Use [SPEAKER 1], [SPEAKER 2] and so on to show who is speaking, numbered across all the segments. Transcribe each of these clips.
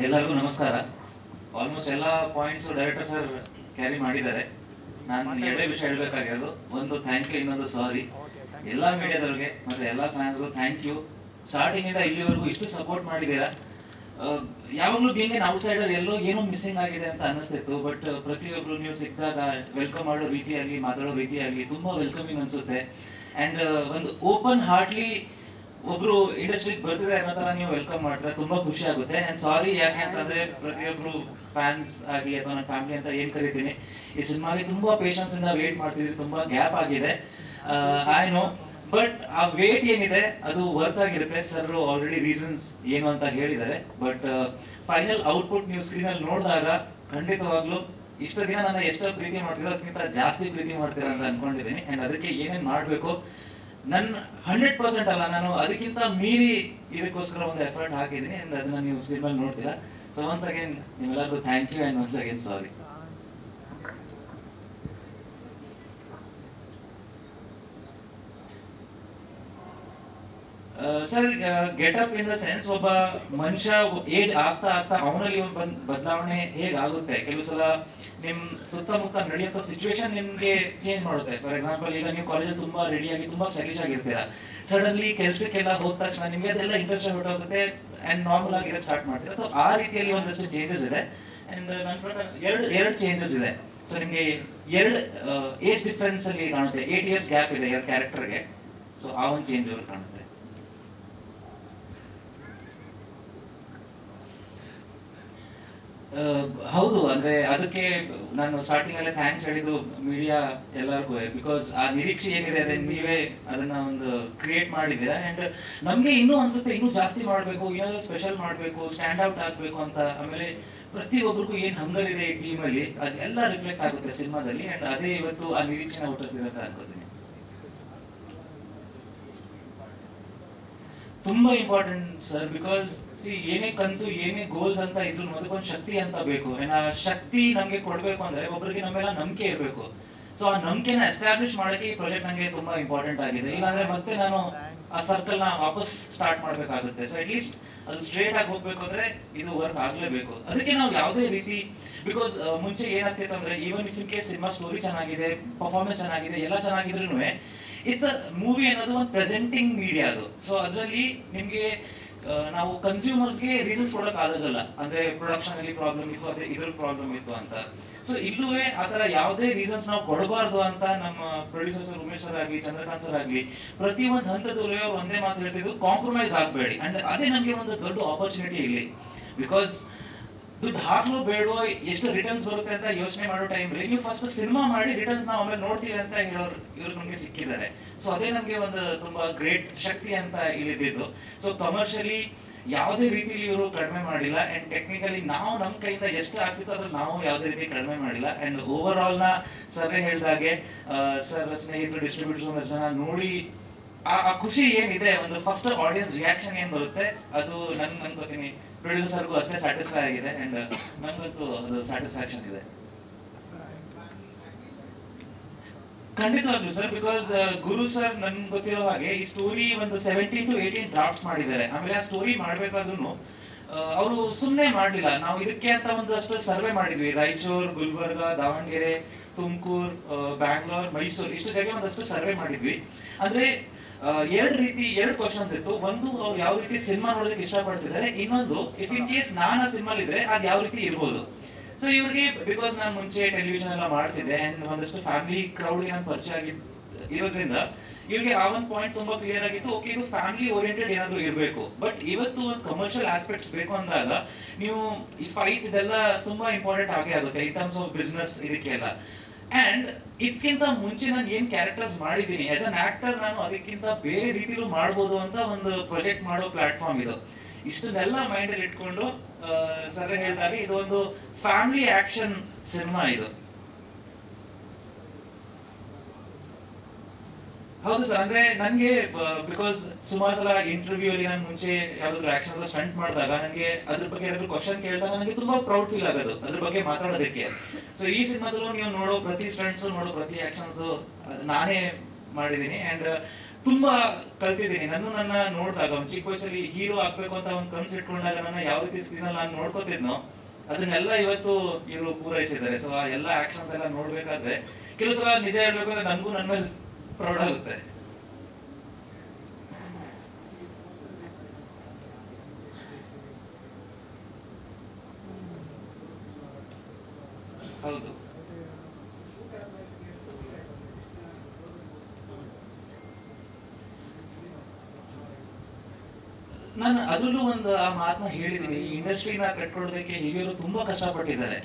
[SPEAKER 1] ಎಲ್ಲರಿಗೂ ನಮಸ್ಕಾರ. ಆಲ್ಮೋಸ್ಟ್ ಎಲ್ಲ ಪಾಯಿಂಟ್ಸ್ ಡೈರೆಕ್ಟರ್ ಸರ್ ಕ್ಯಾರಿ ಮಾಡಿದ್ದಾರೆ. ನಾನು ಎರಡೇ ವಿಷಯ ಹೇಳ್ಬೇಕಾಗಿರೋದು. ಒಂದು ಥ್ಯಾಂಕ್ ಯು ಇನ್ನೊಂದು ಸಾರಿ ಎಲ್ಲ ಮೀಡಿಯಾದವ್ರಿಗೆ ಮತ್ತೆ ಎಲ್ಲ ಫ್ಯಾನ್ಸ್ಗೂ ಥ್ಯಾಂಕ್ ಯು ಸ್ಟಾರ್ಟಿಂಗ್ ಇಂದ ಇಲ್ಲಿವರೆಗೂ ಇಷ್ಟು ಸಪೋರ್ಟ್ ಮಾಡಿದ್ದೀರಾ? ಯಾವಾಗಲೂ ಬೀಂಗ್ ಏನ್ ಔಟ್ಸೈಡರ್ ಎಲ್ಲೋ ಏನೋ ಮಿಸ್ಸಿಂಗ್ ಆಗಿದೆ ಅಂತ ಅನಿಸ್ತಿತ್ತು ಬಟ್ ಪ್ರತಿಯೊಬ್ಬರು ನೀವು ಸಿಕ್ಕಿದಾಗ ವೆಲ್ಕಮ್ ಮಾಡೋ ರೀತಿಯಾಗಿ, ಮಾತಾಡೋ ರೀತಿಯಾಗಿ ತುಂಬಾ ವೆಲ್ಕಮಿಂಗ್ ಅನ್ಸುತ್ತೆ. ಅಂಡ್ ಒಂದು ಓಪನ್ ಹಾರ್ಟ್ಲಿ ಒಬ್ರು ಇಂಡಸ್ಟ್ರಿಗೆ ಬರ್ತಿದೆ ಅನ್ನೋ ತರ ನೀವು ವೆಲ್ಕಮ್ ಮಾಡಿದ್ರೆ ತುಂಬಾ ಖುಷಿ ಆಗುತ್ತೆ. ಅಂಡ್ ಸಾರಿ ಯಾಕೆ ಅಂತಂದ್ರೆ ಪ್ರತಿಯೊಬ್ರು ಫ್ಯಾನ್ಸ್ ಆಗಿ ಅಥವಾ ನನ್ನ ಫ್ಯಾಮಿಲಿ ಅಂತ ಏನ್ ಕರಿತೀನಿ, ಈ ಸಿನಿಮಾಗೆ ತುಂಬಾ ಪೇಷನ್ಸ್ ಇಂದ ವೇಟ್ ಮಾಡ್ತಿದ್ರಿ ತುಂಬಾ ಗ್ಯಾಪ್ ಆಗಿದೆ. ಐ ನೋ ಬಟ್ ಆ ವೇಟ್ ಏನಿದೆ, ಅದು ವರ್ತ್ ಆಗಿರುತ್ತೆ. ಸರ್ ಆಲ್ರೆಡಿ ರೀಸನ್ಸ್ ಏನು ಅಂತ ಹೇಳಿದ್ದಾರೆ. ಬಟ್ ಫೈನಲ್ ಔಟ್ಪುಟ್ ನೀವು ಸ್ಕ್ರೀನ್ ಅಲ್ಲಿ ನೋಡಿದಾಗ ಖಂಡಿತವಾಗ್ಲೂ ಇಷ್ಟು ದಿನ ನಾನು ಎಷ್ಟೋ ಪ್ರೀತಿ ಮಾಡ್ತಿದ್ರು ಅದಕ್ಕಿಂತ ಜಾಸ್ತಿ ಪ್ರೀತಿ ಮಾಡ್ತೀರಾ ಅಂತ ಅನ್ಕೊಂಡಿದ್ದೀನಿ. ಅಂಡ್ ಅದಕ್ಕೆ ಏನೇನ್ ಮಾಡ್ಬೇಕು ನನ್ನ ಹಂಡ್ರೆಡ್ ಪರ್ಸೆಂಟ್ ಅಲ್ಲ, ನಾನು ಅದಕ್ಕಿಂತ ಮೀರಿ ಇದಕ್ಕೋಸ್ಕರ ಒಂದು ಎಫರ್ಟ್ ಹಾಕಿದ್ದೀನಿ ಅಂಡ್ ಅದನ್ನ ನೀವು ಸ್ಕ್ರೀನ್ ಮೇಲೆ ನೋಡ್ತೀರಾ. ಸೊ ಒನ್ಸ್ ಅಗೇನ್ ನಿಮ್ಮೆಲ್ಲರಿಗೂ thank you and once again sorry sir getup in the sense ಒಬ್ಬ ಮನುಷ್ಯ ಏಜ್ ಆಗ್ತಾ ಆಗ್ತಾ ಅವನಲ್ಲಿ ಒಂದು ಬಂದ್, ಬದಲಾವಣೆ ಹೇಗಾಗುತ್ತೆ? ಕೆಲವು ಸಲ ನಿಮ್ ಸುತ್ತಮುತ್ತ ನಡೆಯುವಂತ ಸಿಚುವೇಶನ್ ನಿಮ್ಗೆ ಚೇಂಜ್ ಮಾಡುತ್ತೆ. ಫಾರ್ ಎಕ್ಸಾಂಪಲ್ ಈಗ ನೀವು ಕಾಲೇಜಲ್ಲಿ ತುಂಬಾ ರೆಡಿ ಆಗಿ, ತುಂಬಾ ಸ್ಟೈಲಿಶ್ ಆಗಿರ್ತೀರಾ. ಸಡನ್ಲಿ ಕೆಲ್ಸಕ್ಕೆಲ್ಲ ಹೋದ ತಕ್ಷಣ ನಿಮ್ಗೆ ಅದೆಲ್ಲ ಇಂಟ್ರೆಸ್ಟ್ ಹೊರಟೋಗುತ್ತೆ ಅಂಡ್ ನಾರ್ಮಲ್ ಆಗಿರೋ ಸ್ಟಾರ್ಟ್ ಮಾಡ್ತೀರಾ. ಸೊ ಆ ರೀತಿಯಲ್ಲಿ ಒಂದಷ್ಟು ಚೇಂಜಸ್ ಇದೆ. ಅಂಡ್ ನನ್ನ ಪ್ರಕಾರ ಎರಡು ಎರಡು ಚೇಂಜಸ್ ಇದೆ. ಸೊ ನಿಮ್ಗೆ ಎರಡು ಏಜ್ ಡಿಫ್ರೆನ್ಸ್ ಅಲ್ಲಿ ಕಾಣುತ್ತೆ. ಏಟ್ ಇಯರ್ಸ್ ಗ್ಯಾಪ್ ಇದೆ ಎರಡು ಕ್ಯಾರೆಕ್ಟರ್ಗೆ ಸೊ ಆ ಒಂದು ಚೇಂಜ್ ಅವ್ರು ಕಾಣುತ್ತೆ ಆ, ಹೌದು, ಅಂದ್ರೆ ಅದಕ್ಕೆ ನಾನು ಸ್ಟಾರ್ಟಿಂಗ್ ಅಲ್ಲೇ ಥ್ಯಾಂಕ್ಸ್ ಹೇಳಿದ್ದು ಮೀಡಿಯಾ ಎಲ್ಲರಿಗೂ ಬಿಕಾಸ್ ಆ ನಿರೀಕ್ಷೆ ಏನಿದೆ ಅದೇ ನೀವೇ ಅದನ್ನ ಒಂದು ಕ್ರಿಯೇಟ್ ಮಾಡಿದ್ದೀರಾ ಅಂಡ್ ನಮ್ಗೆ ಇನ್ನೂ ಅನ್ಸುತ್ತೆ, ಇನ್ನೂ ಜಾಸ್ತಿ ಮಾಡಬೇಕು, ಏನಾದ್ರು ಸ್ಪೆಷಲ್ ಮಾಡಬೇಕು ಸ್ಟ್ಯಾಂಡ್ ಔಟ್ ಆಗ್ಬೇಕು ಅಂತ. ಆಮೇಲೆ ಪ್ರತಿಯೊಬ್ಬರಿಗೂ ಏನ್ ಹಂಗರ್ ಇದೆ ಈ ಟೀಮ್ ಅಲ್ಲಿ, ಅದೆಲ್ಲ ರಿಫ್ಲೆಕ್ಟ್ ಆಗುತ್ತೆ ಸಿನಿಮಾದಲ್ಲಿ ಅಂಡ್ ಅದೇ ಇವತ್ತು ಆ ನಿರೀಕ್ಷೆ ಹುಟ್ಟಿಸಿದಂತ ಅನ್ಕೋತೀನಿ. ತುಂಬಾ ಇಂಪಾರ್ಟೆಂಟ್ ಸರ್ ಬಿಕಾಸ್ ಸಿ ಏನೇ ಕನ್ಸು, ಏನೇ ಗೋಲ್ಸ್ ಅಂತ ಇದ್ರು ಅದಕ್ಕೊಂದು ಶಕ್ತಿ ಅಂತ ಬೇಕು. ಆ ಶಕ್ತಿ ನಮ್ಗೆ ಕೊಡ್ಬೇಕು ಅಂದ್ರೆ ಒಬ್ಬರಿಗೆ ನಮ್ಮೆಲ್ಲ ನಂಬಿಕೆ ಇರಬೇಕು. ಸೊ ಆ ನಂಬಿಕೆನ ಎಸ್ಟಾಬ್ಲಿಷ್ ಮಾಡಕ್ಕೆ ಈ ಪ್ರಾಜೆಕ್ಟ್ ನಂಗೆ ತುಂಬಾ ಇಂಪಾರ್ಟೆಂಟ್ ಆಗಿದೆ. ಇಲ್ಲಾಂದ್ರೆ ಮತ್ತೆ ನಾನು ಆ ಸರ್ಕಲ್ನ ವಾಪಸ್ ಸ್ಟಾರ್ಟ್ ಮಾಡ್ಬೇಕಾಗುತ್ತೆ. ಸೊ ಅಟ್ಲೀಸ್ಟ್ ಅದು ಸ್ಟ್ರೇಟ್ ಆಗಿ ಹೋಗ್ಬೇಕು ಅಂದ್ರೆ ಇದು ವರ್ಕ್ ಆಗ್ಲೇಬೇಕು. ಅದಕ್ಕೆ ನಾವು ಯಾವುದೇ ರೀತಿ ಬಿಕಾಸ್ ಮುಂಚೆ ಏನಾಗ್ತಿತ್ತು ಅಂದ್ರೆ even if in case cinema story ಚೆನ್ನಾಗಿದೆ ಪರ್ಫಾರ್ಮೆನ್ಸ್ ಚೆನ್ನಾಗಿದೆ, ಎಲ್ಲ ಚೆನ್ನಾಗಿದ್ರು ಇಟ್ಸ್ ಅ ಮೂವಿ ಅನ್ನೋದು ಒಂದು ಪ್ರೆಸೆಂಟಿಂಗ್ ಮೀಡಿಯಾ ಅದು. ಸೊ ಅದರಲ್ಲಿ ನಿಮಗೆ ನಾವು ಕನ್ಸ್ಯೂಮರ್ಸ್ಗೆ ರೀಸನ್ಸ್ ಕೊಡಕ್ ಆಗೋದಲ್ಲ. ಅಂದ್ರೆ ಪ್ರೊಡಕ್ಷನ್ ಅಲ್ಲಿ ಪ್ರಾಬ್ಲಮ್ ಇತ್ತು, ಅದೇ ಇದ್ರ ಪ್ರಾಬ್ಲಮ್ ಇತ್ತು ಅಂತ. ಸೊ ಇಲ್ಲೂ ಆ ತರ ಯಾವುದೇ ರೀಸನ್ಸ್ ನಾವು ಕೊಡಬಾರ್ದು ಅಂತ ನಮ್ಮ ಪ್ರೊಡ್ಯೂಸರ್ ಸರ್ ಉಮೇಶ್ ಸರ್ ಆಗ್ಲಿ, ಚಂದ್ರಕಾಂತ್ ಸರ್ ಆಗ್ಲಿ, ಪ್ರತಿ ಒಂದು ಹಂತದಲ್ಲೂ ಒಂದೇ ಮಾತು ಹೇಳ್ತಿದ್ದು ಕಾಂಪ್ರಮೈಸ್ ಆಗಬೇಡಿ. ಅಂಡ್ ಅದೇ ನಮಗೆ ಒಂದು ದೊಡ್ಡ ಆಪರ್ಚುನಿಟಿ ಇಲ್ಲಿ. ಬಿಕಾಸ್ ದುಡ್ಡು ಹಾಕ್ಲು ಬೇಡವೋ, ಎಷ್ಟು ರಿಟರ್ನ್ಸ್ ಬರುತ್ತೆ ಅಂತ ಯೋಚನೆ ಮಾಡೋ ಟೈಮ್ ನೀವು ಫಸ್ಟ್ ಸಿನಿಮಾ ಮಾಡಿ ರಿಟರ್ನ್ಸ್ ನಾವು ಆಮೇಲೆ ನೋಡ್ತೀವಿ ಅಂತ ಹೇಳೋರು, ಇವ್ರು ನಮಗೆ ಸಿಕ್ಕಿದ್ದಾರೆ. ಸೊ ಅದೇ ನಮಗೆ ಒಂದು ತುಂಬಾ ಗ್ರೇಟ್ ಶಕ್ತಿ ಅಂತ ಇಲ್ಲಿದ್ದು ಸೊ ಕಮರ್ಷಿಯಲಿ ಯಾವುದೇ ರೀತಿಲಿ ಇವರು ಕಡಿಮೆ ಮಾಡಿಲ್ಲ ಅಂಡ್ ಟೆಕ್ನಿಕಲಿ ನಾವು ನಮ್ಮ ಕೈಯಿಂದ ಎಷ್ಟು ಆಗ್ತಿತ್ತು ಅದ್ರಲ್ಲಿ ನಾವು ಯಾವುದೇ ರೀತಿ ಕಡಿಮೆ ಮಾಡಿಲ್ಲ. ಅಂಡ್ ಓವರ್ ಆಲ್ನ ಸರ್ ಹೇಳ್ದಾಗೆ ಸರ್, ಸ್ನೇಹಿತರು ಡಿಸ್ಟ್ರಿಬ್ಯೂಟರ್ಸ್ ಜನ ನೋಡಿ, ಆ ಆ ಖುಷಿ ಏನಿದೆ? ಒಂದು ಫಸ್ಟ್ ಆಡಿಯನ್ಸ್ ರಿಯಾಕ್ಷನ್ ಏನ್ ಬರುತ್ತೆ? ಅದು ನನ್ ಅನ್ಕೋತೀನಿ. ಪ್ರೊಡ್ಯೂಸರ್ಗೂ ಅಷ್ಟೇ ಸ್ಯಾಟಿಸ್ಫೈ ಆಗಿದೆ ಅಂಡ್ ನನ್ಗಂತೂ ಒಂದು ಸ್ಯಾಟಿಸ್ಫ್ಯಾಕ್ಷನ್ ಇದೆ. ಖಂಡಿತವಾಗ್ಲು ಸರ್ ಬಿಕಾಸ್ ಗುರು ಸರ್ ನನ್ಗೆ ಗೊತ್ತಿರೋ ಹಾಗೆ ಈ ಸ್ಟೋರಿ ಒಂದು ಸೆವೆಂಟೀನ್ ಟು ಏಯ್ಟೀನ್ ಡ್ರಾಫ್ಟ್ಸ್ ಮಾಡಿದ್ದಾರೆ. ಆಮೇಲೆ ಆ ಸ್ಟೋರಿ ಮಾಡ್ಬೇಕಾದ್ರೂ ಅವರು ಸುಮ್ಮನೆ ಮಾಡಲಿಲ್ಲ. ನಾವು ಇದಕ್ಕೆ ಅಂತ ಒಂದಷ್ಟು ಸರ್ವೆ ಮಾಡಿದ್ವಿ. ರಾಯಚೂರ್, ಗುಲ್ಬರ್ಗ, ದಾವಣಗೆರೆ, ತುಮಕೂರು ಬ್ಯಾಂಗ್ಳೂರ್, ಮೈಸೂರು, ಇಷ್ಟು ಜಾಗ ಒಂದಷ್ಟು ಸರ್ವೆ ಮಾಡಿದ್ವಿ. ಅಂದ್ರೆ ಎರಡು ರೀತಿ, ಎರಡು ಕ್ವಶನ್ಸ್ ಇತ್ತು. ಒಂದು, ಅವ್ರು ಯಾವ ರೀತಿ ಸಿನಿಮಾ ನೋಡೋದಕ್ಕೆ ಇಷ್ಟಪಡ್ತಿದ್ದಾರೆ. ಇನ್ನೊಂದು ಇಫ್ ಇನ್ ಕೇಸ್ ನಾನು ಸಿನಿಮಾ ಇದ್ರೆ ಅದು ಯಾವ ರೀತಿ ಇರ್ಬೋದು. ಸೊ ಇವ್ರಿಗೆ ಬಿಕಾಸ್ ನಾನು ಮುಂಚೆ ಟೆಲಿವಿಷನ್ ಎಲ್ಲ ಮಾಡ್ತಿದ್ದೆ ಅಂಡ್ ಒಂದಷ್ಟು ಫ್ಯಾಮಿಲಿ ಕ್ರೌಡ್ ನಾನು ಪರಿಚಯ ಆಗಿದ್, ಇರೋದ್ರಿಂದ ಇವ್ರಿಗೆ ಆ ಒಂದು ಪಾಯಿಂಟ್ ತುಂಬಾ ಕ್ಲಿಯರ್ ಆಗಿತ್ತು. ಓಕೆ ಇದು ಫ್ಯಾಮಿಲಿ ಓರಿಯೆಂಟೆಡ್ ಏನಾದ್ರು ಇರಬೇಕು. ಬಟ್ ಇವತ್ತು ಒಂದು ಕಮರ್ಷಿಯಲ್ ಆಸ್ಪೆಕ್ಟ್ಸ್ ಬೇಕು ಅಂದಾಗ, ನೀವು ಈ ಫೈಟ್ಸ್ ಇದೆಲ್ಲ ತುಂಬಾ ಇಂಪಾರ್ಟೆಂಟ್ ಆಗೇ ಆಗುತ್ತೆ ಇನ್ ಟರ್ಮ್ಸ್ ಆಫ್ ಬಿಸ್ನೆಸ್ ಇದಕ್ಕೆಲ್ಲ. ಅಂಡ್ ಇದಕ್ಕಿಂತ ಮುಂಚೆ ನಾನು ಏನ್ ಕ್ಯಾರೆಕ್ಟರ್ಸ್ ಮಾಡಿದ್ದೀನಿ. ಆಸ್ ಅನ್ ಆಕ್ಟರ್ ನಾನು ಅದಕ್ಕಿಂತ ಬೇರೆ ರೀತಿಲೂ ಮಾಡ್ಬೋದು ಅಂತ ಒಂದು ಪ್ರೊಜೆಕ್ಟ್ ಮಾಡೋ ಪ್ಲಾಟ್ಫಾರ್ಮ್ ಇದು. ಇಷ್ಟನ್ನೆಲ್ಲ ಮೈಂಡ್ ಅಲ್ಲಿ ಇಟ್ಕೊಂಡು ಸರ್ ಹೇಳಿದಾಗ ಇದೊಂದು ಫ್ಯಾಮಿಲಿ ಆಕ್ಷನ್ ಸಿನಿಮಾ ಇದು. ಹೌದು ಸರ್ ಅಂದ್ರೆ ನನ್ಗೆ ಬಿಕಾಸ್ ಸುಮಾರು ಸಲ ಇಂಟರ್ವ್ಯೂ ಅಲ್ಲಿ ನಾನು ಮುಂಚೆ ಯಾವ್ದಾದ್ರು ಆಕ್ಷನ್ ಎಲ್ಲ ಸ್ಟಂಟ್ ಮಾಡಿದಾಗ ನನಗೆ ಅದ್ರ ಬಗ್ಗೆ ಏನಾದ್ರು ಕ್ವಶನ್ ಕೇಳಿದಾಗ ನನಗೆ ತುಂಬಾ ಪ್ರೌಡ್ ಫೀಲ್ ಆಗೋದು, ಅದ್ರ ಬಗ್ಗೆ ಮಾತಾಡೋದಕ್ಕೆ. ಸೊ ಈ ಸಿನಿಮಾದಲ್ಲೂ ನೀವು ನೋಡೋ ಪ್ರತಿ ಸ್ಟಂಟ್ಸ್ ನೋಡೋ ಪ್ರತಿ ಆಕ್ಷನ್ಸ್ ನಾನೇ ಮಾಡಿದೀನಿ ಅಂಡ್ ತುಂಬಾ ಕಲ್ತಿದ್ದೀನಿ. ನಾನು ನನ್ನ ನೋಡಿದಾಗ, ಒಂದು ಚಿಕ್ಕ ವಯಸ್ಸಲ್ಲಿ ಹೀರೋ ಆಗ್ಬೇಕು ಅಂತ ಒಂದು ಕನ್ಸು ಇಟ್ಕೊಂಡಾಗ ನನ್ನ ಯಾವ ರೀತಿ ಸ್ಕ್ರೀನ್ ಅಲ್ಲಿ ನಾನು ನೋಡ್ಕೋತಿದ್ನೋ, ಅದನ್ನೆಲ್ಲ ಇವತ್ತು ಇವರು ಪೂರೈಸಿದ್ದಾರೆ. ಸೊ ಆ ಎಲ್ಲ ಆಕ್ಷನ್ಸ್ ಎಲ್ಲ ನೋಡ್ಬೇಕಾದ್ರೆ, ಕೆಲವು ನಿಜ ಹೇಳ್ಬೇಕು ಅಂದ್ರೆ ನನಗೂ ನನ್ನ ಮೇಲೆ ಪ್ರೌಡ್ ಆಗುತ್ತೆ ಹೌದು. ನಾನು ಅದ್ರಲ್ಲೂ ಒಂದು ಆ ಮಾತನ್ನ ಹೇಳಿದೀನಿ. ಈ ಇಂಡಸ್ಟ್ರಿನ ಕಟ್ಕೊಡೋದಕ್ಕೆ ಹಿರಿಯರು ತುಂಬಾ ಕಷ್ಟಪಟ್ಟಿದ್ದಾರೆ.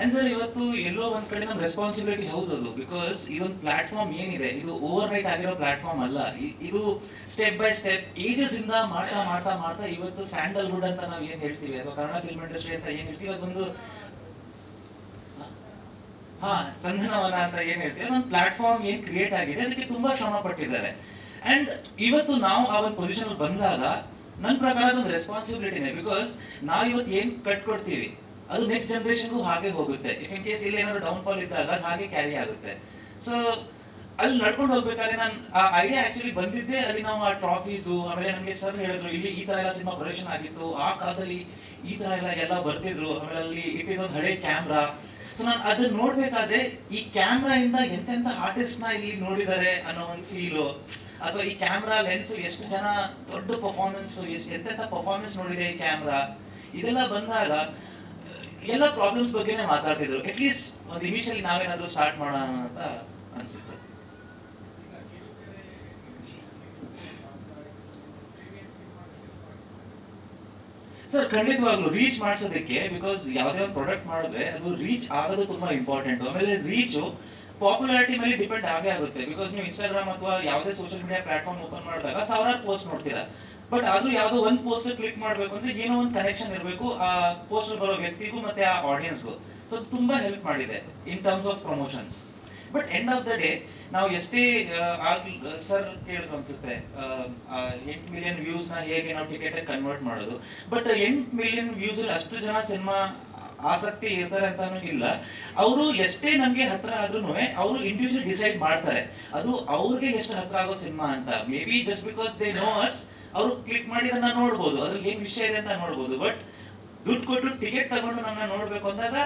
[SPEAKER 1] ಅಂಡ್ ಸರ್ ಇವತ್ತು ಎಲ್ಲೋ ಒಂದ್ ಕಡೆ ನಮ್ಮ ರೆಸ್ಪಾನ್ಸಿಬಿಲಿಟಿ ಹೌದದು ಬಿಕಾಸ್ ಇದೊಂದು ಪ್ಲಾಟ್ಫಾರ್ಮ್ ಏನಿದೆ, ಇದು ಓವರ್ ರೈಟ್ ಆಗಿರೋ ಪ್ಲಾಟ್ಫಾರ್ಮ್ ಅಲ್ಲ. ಇದು ಸ್ಟೆಪ್ ಬೈ ಸ್ಟೆಪ್ ಏಜಸ್ ಇಂದ ಮಾಡ್ತಾ ಮಾಡ್ತಾ ಮಾಡ್ತಾ ಇವತ್ತು ಸ್ಯಾಂಡಲ್ವುಡ್ ಅಂತ ನಾವ್ ಏನ್ ಹೇಳ್ತೀವಿ? ಅಥವಾ ಕನ್ನಡ ಫಿಲ್ಮ್ ಇಂಡಸ್ಟ್ರಿ ಅಂತ ಏನ್ ಹೇಳ್ತೀವಿ? ಅದೊಂದು, ಹಾ ಚಂದನವನ ಅಂತ ಏನ್ ಹೇಳ್ತೀವಿ? ಅದೊಂದು ಪ್ಲಾಟ್ಫಾರ್ಮ್ ಏನ್ ಕ್ರಿಯೇಟ್ ಆಗಿದೆ. ಅದಕ್ಕೆ ತುಂಬಾ ಶ್ರಮ ಪಟ್ಟಿದ್ದಾರೆ. ಅಂಡ್ ಇವತ್ತು ನಾವು ಆ ಒಂದು ಪೊಸಿಷನ್ ಬಂದಾಗ ನನ್ನ ಪ್ರಕಾರ ಅದೊಂದು ರೆಸ್ಪಾನ್ಸಿಬಿಲಿಟಿನೇ ಬಿಕಾಸ್ ನಾವು ಇವತ್ತು ಏನ್ ಕಟ್ಕೊಡ್ತೀವಿ? ಅದು ನೆಕ್ಸ್ಟ್ ಜನರೇಷನ್ಗೂ ಹಾಗೆ ಹೋಗುತ್ತೆ. ಇಫ್ ಇನ್ ಕೇಸ್ ಇಲ್ಲಿ ಏನಾದ್ರು ಡೌನ್ ಫಾಲ್ ಇದ್ದಾಗ ಅದು ಹಾಗೆ ಕ್ಯಾರಿ ಆಗುತ್ತೆ. ಸೊ ಅಲ್ಲಿ ನಡ್ಕೊಂಡು ಹೋಗ್ಬೇಕಾದ್ರೆ ನಾನು ಆ ಐಡಿಯಾ ಆಕ್ಚುಲಿ ಬಂದಿದ್ದೆ ಅಲ್ಲಿ ನಾವು ಆ ಟ್ರಾಫೀಸು ಆಮೇಲೆ ನಮಗೆ ಸರ್ ಹೇಳಿದ್ರು, ಇಲ್ಲಿ ಈ ತರ ಎಲ್ಲ ಸಿನಿಮಾ ಪ್ರೊಡಕ್ಷನ್ ಆಗಿತ್ತು. ಆ ಕಾಲದಲ್ಲಿ ಈ ತರ ಎಲ್ಲ ಎಲ್ಲ ಬರ್ತಿದ್ರು. ಆಮೇಲೆ ಅಲ್ಲಿ ಇಟ್ಟಿದ್ದೊಂದು ಹಳೆ ಕ್ಯಾಮ್ರಾ ಸೊ ನಾನು ಅದನ್ನ ನೋಡ್ಬೇಕಾದ್ರೆ ಈ ಕ್ಯಾಮ್ರಾ ಇಂದ ಎಂತೆಂತ ಆರ್ಟಿಸ್ಟ್ನ ಇಲ್ಲಿ ನೋಡಿದ್ದಾರೆ ಅನ್ನೋ ಒಂದು ಫೀಲು ಅಥವಾ ಈ ಕ್ಯಾಮ್ರಾ ಲೆನ್ಸ್ ಎಷ್ಟು ಜನ ದೊಡ್ಡ ಪರ್ಫಾರ್ಮೆನ್ಸ್ ಎಂತೆಂತ ಪರ್ಫಾರ್ಮೆನ್ಸ್ ನೋಡಿದೆ ಈ ಕ್ಯಾಮ್ರಾ ಇದೆಲ್ಲ ಬಂದಾಗ ಎಲ್ಲ ಪ್ರಾಬ್ಲಮ್ಸ್ ಬಗ್ಗೆನೇ ಮಾತಾಡ್ತಿದ್ರು. ಅಟ್ಲೀಸ್ಟ್ ಒಂದು ಇನಿಷಿಯಲಿ ನಾವೇನಾದ್ರೂ ಸ್ಟಾರ್ಟ್ ಮಾಡೋಣ ಅಂತ ಅನ್ಸುತ್ತೆ. ಸರ್ ಖಂಡಿತವಾಗ್ಲು ರೀಚ್ ಮಾಡಿಸೋದಕ್ಕೆ ಬಿಕಾಸ್ ಯಾವುದೇ ಒಂದು ಪ್ರಾಡಕ್ಟ್ ಮಾಡಿದ್ರೆ ಅದು ರೀಚ್ ಆಗೋದು ತುಂಬಾ ಇಂಪಾರ್ಟೆಂಟ್ ಆಮೇಲೆ ರೀಚು ಪಾಪ್ಯುಲಾರಿಟಿ ಮೇಲೆ ಡಿಪೆಂಡ್ ಆಗೇ ಆಗುತ್ತೆ. ಬಿಕಾಸ್ ನೀವು ಇನ್ಸ್ಟಾಗ್ರಾಮ್ ಅಥವಾ ಯಾವುದೇ ಸೋಷಿಯಲ್ ಮೀಡಿಯಾ ಪ್ಲಾಟ್ಫಾರ್ಮ್ ಓಪನ್ ಮಾಡಿದಾಗ ಸಾವಿರಾರು ಪೋಸ್ಟ್ ನೋಡ್ತೀರಾ. ಬಟ್ ಆದ್ರೂ ಯಾವುದೋ ಒಂದು ಪೋಸ್ಟ್ ಕ್ಲಿಕ್ ಮಾಡ್ಬೇಕು ಅಂದ್ರೆ ಏನೋ ಒಂದು ಕನೆಕ್ಷನ್ ಇರಬೇಕು, ಆ ಪೋಸ್ಟರ್ ಬರೋ ವ್ಯಕ್ತಿಗೂ ಮತ್ತೆ ಆ ಆಡಿಯನ್ಸ್ಗೂ ಸೊ ತುಂಬಾ ಹೆಲ್ಪ್ ಮಾಡಿದೆ in terms of promotions but end of the day ನಾವು ಎಷ್ಟೇ ಸರ್ ಕೇಳಿದ್ರು ಅನ್ಸುತ್ತೆ ಎಂಟ್ ಮಿಲಿಯನ್ ವ್ಯೂಸ್ನ ಹೇಗೆ ನಾವು ಟಿಕೆಟ್ ಕನ್ವರ್ಟ್ ಮಾಡೋದು. ಬಟ್ ಎಂಟ್ ಮಿಲಿಯನ್ ವ್ಯೂಸ್ ಅಲ್ಲಿ ಅಷ್ಟು ಜನ ಸಿನಿಮಾ ಆಸಕ್ತಿ ಇರ್ತಾರೆ ಅಂತಾನು ಇಲ್ಲ. ಅವರು ಎಷ್ಟೇ ನಮ್ಗೆ ಹತ್ರ ಆದ್ರೂ ಅವರು ಇಂಡಿವಿಜುವಲ್ ಡಿಸೈಡ್ ಮಾಡ್ತಾರೆ. ಅದು ಅವ್ರಿಗೆ ಎಷ್ಟು ಹತ್ರ ಆಗೋ ಸಿನಿಮಾ ಅಂತ. Maybe just because they know us ಅವರು ಕ್ಲಿಕ್ ಮಾಡಿ ಅದನ್ನ ನೋಡ್ಬೋದು. ಅದ್ರಲ್ಲಿ ಏನ್ ವಿಷಯ ಇದೆ ಅಂತ ನೋಡ್ಬೋದು. ಬಟ್ ದುಡ್ಡು ಕೊಟ್ಟು ಟಿಕೆಟ್ ತಗೊಂಡು ನನ್ನ ನೋಡ್ಬೇಕು ಅಂದಾಗ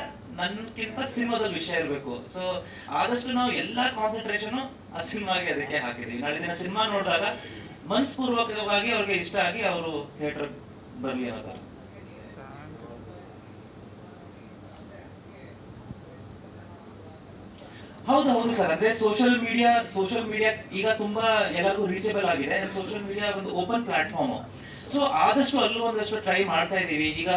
[SPEAKER 1] ನನ್ಕಿಂತ ಸಿನಿಮಾದಲ್ಲಿ ವಿಷಯ ಇರಬೇಕು. ಸೊ ಆದಷ್ಟು ನಾವು ಎಲ್ಲಾ ಕಾನ್ಸಂಟ್ರೇಷನ್ ಆ ಸಿನಿಮಾಗೆ ಅದಕ್ಕೆ ಹಾಕಿದೀವಿ. ನಾಳೆ ದಿನ ಸಿನಿಮಾ ನೋಡಿದಾಗ ಮನಸ್ಪೂರ್ವಕವಾಗಿ ಅವ್ರಿಗೆ ಇಷ್ಟ ಆಗಿ ಅವರು ಥಿಯೇಟರ್ ಬರಲಿ ಅನ್ನೋ ಹೌದು ಹೌದು ಸರ್ ಅಂದ್ರೆ ಸೋಷಿಯಲ್ ಮೀಡಿಯಾ ಸೋಷಿಯಲ್ ಮೀಡಿಯಾ ಈಗ ತುಂಬಾ ಎಲ್ಲರಿಗೂ ರೀಚೇಬಲ್ ಆಗಿದೆ. ಸೋಷಿಯಲ್ ಮೀಡಿಯಾ ಒಂದು ಓಪನ್ ಪ್ಲಾಟ್ಫಾರ್ಮ್ ಸೊ ಆದಷ್ಟು ಅಲ್ಲೂ ಒಂದಷ್ಟು ಟ್ರೈ ಮಾಡ್ತಾ ಇದೀವಿ ಈಗ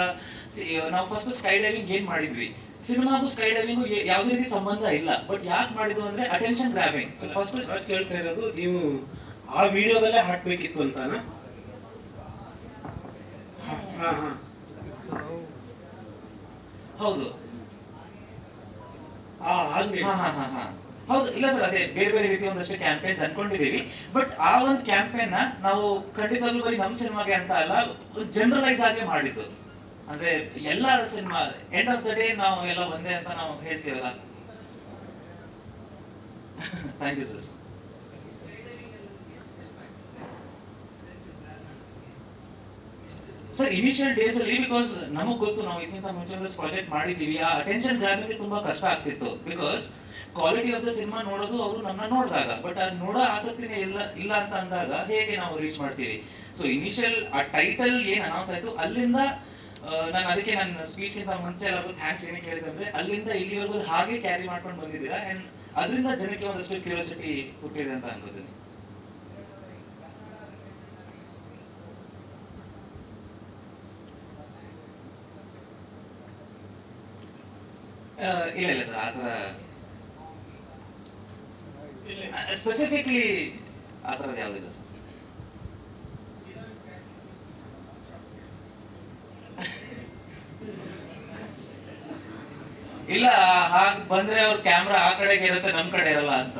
[SPEAKER 1] ನಾವು ಫಸ್ಟ್ ಸ್ಕೈ ಡೈವಿಂಗ್ ಏನ್ ಮಾಡಿದ್ವಿ? ಸಿನಿಮಾಗೂ ಸ್ಕೈ ಡೈವಿಂಗು ಯಾವುದೇ ರೀತಿ ಸಂಬಂಧ ಇಲ್ಲ. ಬಟ್ ಯಾಕೆ ಮಾಡಿದ್ವು ಅಂದ್ರೆ ಅಟೆನ್ಷನ್ ಗ್ರಾಬಿಂಗ್ ಸೊ ಫಸ್ಟ್
[SPEAKER 2] ಕೇಳ್ತಾ ಇರೋದು ನೀವು ಆ ವಿಡಿಯೋದಲ್ಲೇ ಹಾಕ್ಬೇಕಿತ್ತು ಅಂತಾನ? ಹಾ ಹಾ.
[SPEAKER 1] ಹೌದು. ಹೌದು, ಇಲ್ಲ ಸರ್, ಅದೇ ಬೇರೆ ಬೇರೆ ರೀತಿಯ ಒಂದಷ್ಟು ಕ್ಯಾಂಪೇನ್ಸ್ ಅನ್ಕೊಂಡಿದೀವಿ ಬಟ್ ಆ ಒಂದು ಕ್ಯಾಂಪೇನ್ನ ನಾವು ಖಂಡಿತವಾಗ್ಲೂ ಬರೀ ನಮ್ಮ ಸಿನಿಮಾಗೆ ಅಂತ ಅಲ್ಲ ಜನರಲೈಸ್ ಆಗಿ ಮಾಡಿದ್ದು. ಅಂದ್ರೆ ಎಲ್ಲ cinema end of the day ನಾವು ಎಲ್ಲ ಒಂದೇ ಅಂತ ನಾವು ಹೇಳ್ತೀವಲ್ಲ. Thank you sir sir initial days ಅಲ್ಲಿ ಬಿಕಾಸ್ ನಮಗ್ ಗೊತ್ತು, ನಾವು ಇದಕ್ಕಿಂತ ಮುಂಚೆ ಪ್ರಾಜೆಕ್ಟ್ ಮಾಡಿದೀವಿ ಆ ಅಟೆನ್ಷನ್ ಗ್ರಾಬಿಂಗ್ ತುಂಬಾ ಕಷ್ಟ ಆಗ್ತಿತ್ತು. Because quality of the cinema ನೋಡೋದು ಅವರು ನನ್ನ ನೋಡಿದಾಗ. ಬಟ್ ಆ ನೋಡೋ ಆಸಕ್ತಿನೇ ಇಲ್ಲ ಇಲ್ಲ ಅಂತ ಅಂದಾಗ ಹೇಗೆ ನಾವು ರೀಚ್ ಮಾಡ್ತೀವಿ? ಸೊ ಇನಿಷಿಯಲ್ ಆ ಟೈಟಲ್ ಏನ್ ಅನೌನ್ಸ್ ಆಯ್ತು, ಅಲ್ಲಿಂದ ನಾನು ಅದಕ್ಕೆ ನನ್ನ ಸ್ಪೀಚ್ ಗಿಂತ ಮುಂಚೆ ಎಲ್ಲರಿಗೂ ಥ್ಯಾಂಕ್ಸ್ ಏನಕ್ಕೆ ಹೇಳಿದಂದ್ರೆ ಅಲ್ಲಿಂದ ಇಲ್ಲಿವರೆಗೂ ಹಾಗೆ ಕ್ಯಾರಿ ಮಾಡ್ಕೊಂಡು ಬಂದಿದ್ದೀರಾ? ಅಂಡ್ ಅದರಿಂದ ಜನಕ್ಕೆ ಒಂದಷ್ಟು ಕ್ಯೂರಿಯಾಸಿಟಿ ಹುಟ್ಟಿದೆ ಅಂತ ಅನ್ಕೋತೀನಿ ಆ, ಇಲ್ಲ ಇಲ್ಲ ಸರ್ ಆ ಥರ ಸ್ಪೆಸಿಫಿಕ್ಲಿ ಆ ಥರದ್ದು ಯಾವುದಿಲ್ಲ ಸರ್ ಇಲ್ಲ ಹಾಗೆ ಬಂದ್ರೆ ಅವ್ರ ಕ್ಯಾಮ್ರಾ ಆ ಕಡೆಗೆ ಇರುತ್ತೆ ನಮ್ ಕಡೆ ಇರಲ್ಲ ಅಂತ.